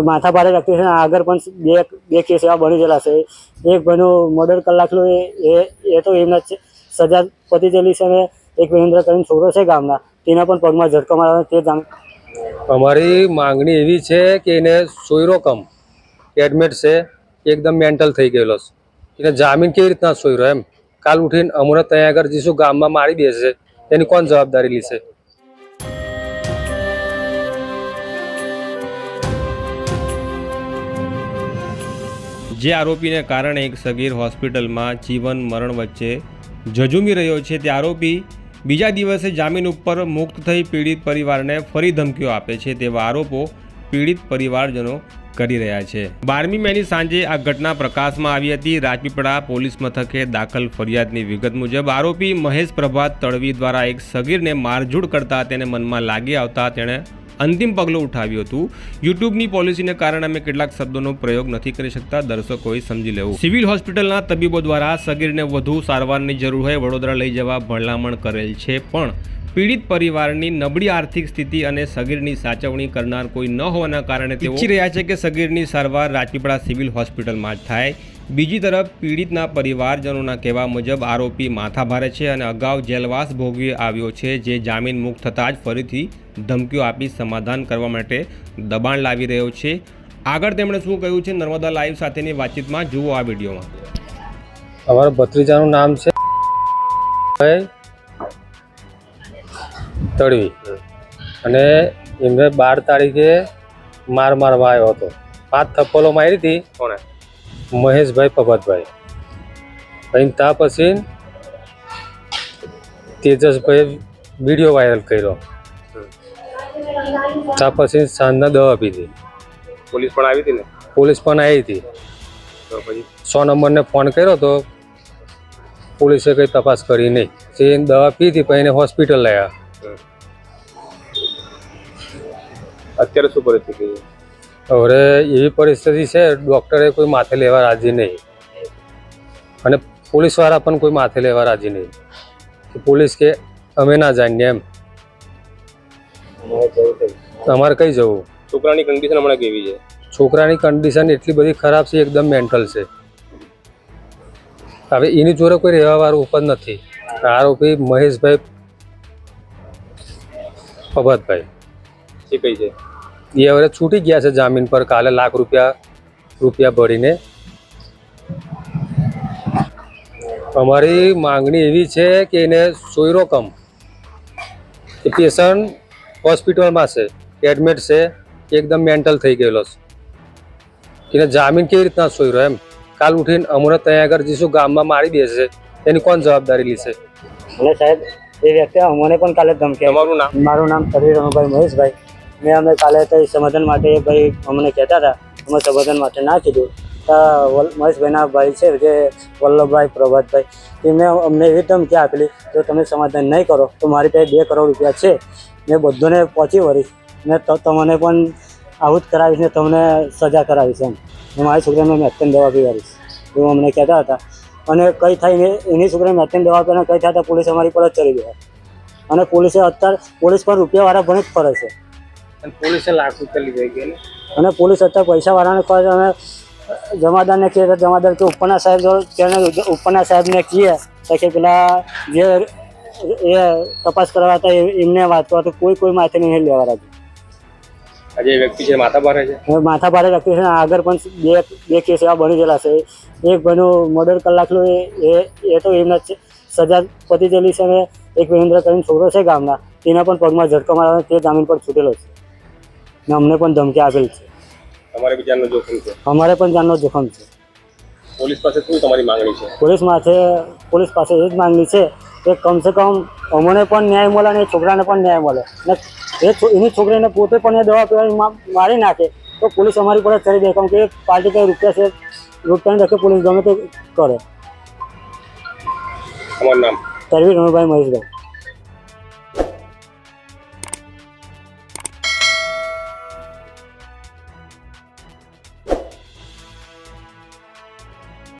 માથા ભારે વ્યક્તિ છે આગળ પણ બે બે કેસ એવા બની ગયેલા છે. એક ભાઈનું મર્ડર કલાકનું એ, એ- તો એમના. સજા પતી ગયેલી છે અને એક મહેન્દ્ર કરીને છોકરો છે ગામના. તેના પણ પગમાં ઝટકો મારવાનો તે જાણ. અમારી માંગણી એવી છે કે એને સોયરો કમ એડમિટ છે એકદમ મેન્ટલ થઈ ગયેલો છે. એને જામીન કેવી રીતના સોયરો એમ? કાલ ઉઠીને અમને ત્યાં આગળ જીશું ગામમાં મારી દેશે એની કોણ જવાબદારી લેશે જે આરોપીને કારણે એક સગીર હોસ્પિટલમાં જીવન મરણ વચ્ચે ઝઝુમી રહ્યો છે. તે આરોપી બીજા દિવસે જામીન ઉપર મુક્ત થઈ પીડિત પરિવારને ફરી ધમકીઓ આપે છે તેવા આરોપો પીડિત પરિવારજનો કરી રહ્યા છે. બારમી મેની સાંજે આ ઘટના પ્રકાશમાં આવી હતી. રાજપીપળા પોલીસ મથકે દાખલ ફરિયાદની વિગત મુજબ આરોપી મહેશ પ્રભાત તળવી દ્વારા એક સગીરને મારઝૂડ કરતા તેને મનમાં લાગી આવતા તેણે અંતિમ પગલું ઉઠાવ્યું હતું. યુટ્યુબની પોલિસીને કારણે અમે કેટલાક શબ્દોનો પ્રયોગ નથી કરી શકતા. દર્શકોએ સમજી લેવું. સિવિલ હોસ્પિટલના તબીબો દ્વારા સગીરને વધુ સારવારની જરૂર હોય વડોદરા લઈ જવા ભલામણ કરેલ છે, પણ પીડિત પરિવારની નબળી આર્થિક સ્થિતિ અને સગીરની સાચવણી કરનાર કોઈ ન હોવાના કારણે તેઓ ઈચ્છી રહ્યા છે કે સગીરની સારવાર રાજપીપળા સિવિલ હોસ્પિટલમાં જ થાય. બીજી તરફ પીડિતના પરિવારજનોના કહેવા મુજબ આરોપી માથાભારે છે અને અગાઉ જેલવાસ ભોગવી આવ્યો છે જે જામીન મુક્ત થતાં જ ફરીથી ધમકીઓ આપી સમાધાન કરવા માટે દબાણ લાવી રહ્યો છે. આગળ તેમણે શું કહ્યું છે નર્મદા લાઈવ સાથેની વાતચીતમાં જુઓ આ વિડીયોમાં. અમારા ભત્રીજાનું નામ છે. ભાઈ તળવી. અને એમને બાર તારીખે માર મારવા આવ્યો હતો. પાંચ થપ્પલો મારી હતી. કોણે? મહેશભાઈ પબતભાઈ પછી ત્યાં પછી તેજસભાઈ વીડિયો વાયરલ કર્યો. ત્યાં પછી સાંજના દવા આપી હતી. પોલીસ પણ આવી હતી ને? પોલીસ પણ આવી હતી. પછી? સો નંબરને ફોન કર્યો તો પોલીસે કંઈ તપાસ કરી નહીં. જે દવા દવા પીધી પછી એને હોસ્પિટલ લાવ્યા અત્યારે શું પરિસ્થિતિ હવે એવી પરિસ્થિતિ છે ડૉક્ટરે કોઈ માથે લેવા રાજી નહીં. અને પોલીસવાળા પણ કોઈ માથે લેવા રાજી નહીં. પોલીસ કે અમે ના જાણીએ એમ. અમારે કઈ જવું? છોકરાની કન્ડિશન હમણાં કેવી છે? છોકરાની કન્ડિશન એટલી બધી ખરાબ છે એકદમ મેન્ટલ છે. હવે એની જોડે કોઈ રહેવાવાળું ઉપર નથી. આરોપી મહેશભાઈ પબતભાઈ એ કઈ છે? એ હવે છૂટી ગયા છે જામીન પર કાલે લાખ રૂપિયા રૂપિયા ભરીને. અમારી માંગણી એવી છે કે એને સોયરો કમ એ પેશન્ટ હોસ્પિટલમાં છે એડમિટ છે એકદમ મેન્ટલ થઈ ગયેલો છે. એને જામીન કેવી રીતના સોયરો એમ? કાલ ઉઠીને અમને ત્યાં આગળ જઈશું ગામમાં મારી દેશે એની કોણ જવાબદારી લેશે અને સાહેબ એ વ્યક્તિ અમને પણ કાલે ધમકી આપી. નામ? મારું નામ તરવીર રમભાઈ મહેશભાઈ. મેં અમે કાલે તો સમાધાન માટે ભાઈ અમને કહેતા હતા, અમે સમાધાન માટે ના કીધું. મહેશભાઈના ભાઈ છે જે વલ્લભભાઈ, પ્રભાતભાઈ એમને અમને એવી ધમકી આપેલી, જો તમે સમાધાન નહીં કરો, તો મારી પાસે બે કરોડ રૂપિયા છે. મેં બધોને પહોંચી વળીશ. મેં તમને પણ આવું જ કરાવીશ ને તમને સજા કરાવીશ એમ. હું મારી મેં અત્યંત દવા પીવાડીશ. એવું અમને કહેતા હતા. અને કંઈ થાય એની છોકરીને અત્યંત દવા પીને કંઈ થતા પોલીસ અમારી પર જ ચડી ગયા અને પોલીસે અત્યારે, પોલીસ પર રૂપિયાવાળા ભણે જ ફરે છે. અને પોલીસે લાખ રૂપિયા લીધા ગયા અને પોલીસ અત્યારે પૈસાવાળાને કહે અમે જમાદારને કહે તો જમાદાર કે ઉપરના સાહેબ જોડે ઉપરના સાહેબને કહીએ તો કે પેલા જે એ તપાસ કરવા હતા એમને વાંચવા તો કોઈ કોઈ માથે નહીં લેવા રાખ્યું. આજે વ્યક્તિ છે માથા ભારે છે? માથા ભારે વ્યક્તિ છે આગળ પણ બે બે કેસ એવા બની ગયેલા છે. એક ભાઈનું મર્ડર કલાકનું એ એ- એ તો એમના સજા પતી ગયેલી છે અને એક મહેન્દ્ર કરીને છોકરો છે ગામના. તેના પણ પગમાં ઝટકો મારવાનો તે જામીન પર છૂટેલો છે. ને અમને પણ ધમકી આપેલ છે. જોખમ અમારે પણ જાનનો જોખમ છે. પોલીસ પાસે શું તમારી માંગણી છે? પોલીસ માથે પોલીસ પાસે એ જ માંગણી છે કે કમસે કમ અમને પણ ન્યાય મળે અને છોકરાને પણ ન્યાય મળે. ને એ એની છોકરીને પોતે પણ એ દવા પીવાની મારી નાખે તો પોલીસ અમારી પર જ ચડી દે કેમ કે પાર્ટી કઈ રૂપિયા છે રૂપિયાને રખે પોલીસ ગમે તે કરે. તમારું નામ? તરવીર રમણભાઈ મહેશભાઈ.